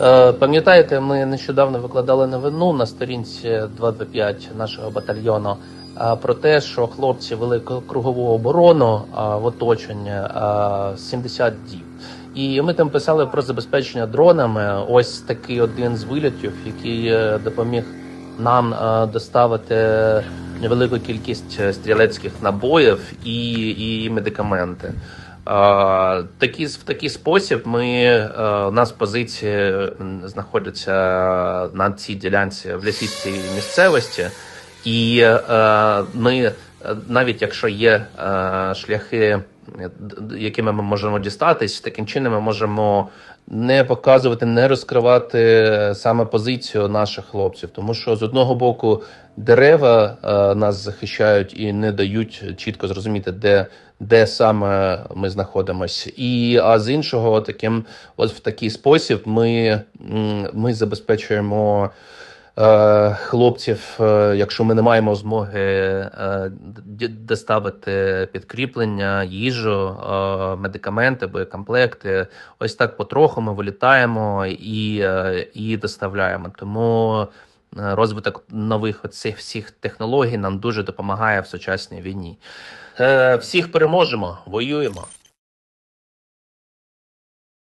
Е, Пам'ятаєте, ми нещодавно викладали новину на сторінці 225 нашого батальйону е, про те, що хлопці вели кругову оборону е, в оточенні е, 70 діб. І ми там писали про забезпечення дронами. Ось такий один з вилітів, який допоміг нам доставити невелику кількість стрілецьких набоїв і, і медикаменти. Такі, в такий спосіб ми е, у нас позиції знаходяться на цій ділянці в лісістій місцевості, і е, ми навіть якщо є е, шляхи, е, якими ми можемо дістатись, таким чином ми можемо не показувати, не розкривати саме позицію наших хлопців, тому що з одного боку дерева е, нас захищають і не дають чітко зрозуміти, де, де саме ми знаходимося. І а з іншого, таким, от в такий спосіб, ми, ми забезпечуємо. Е, Хлопців, е, якщо ми не маємо змоги е, доставити підкріплення, їжу, медикаменти, боєкомплекти, ось так потроху ми вилітаємо і, і доставляємо. Тому розвиток нових оцих всіх технологій нам дуже допомагає в сучасній війні. Всіх переможемо, воюємо.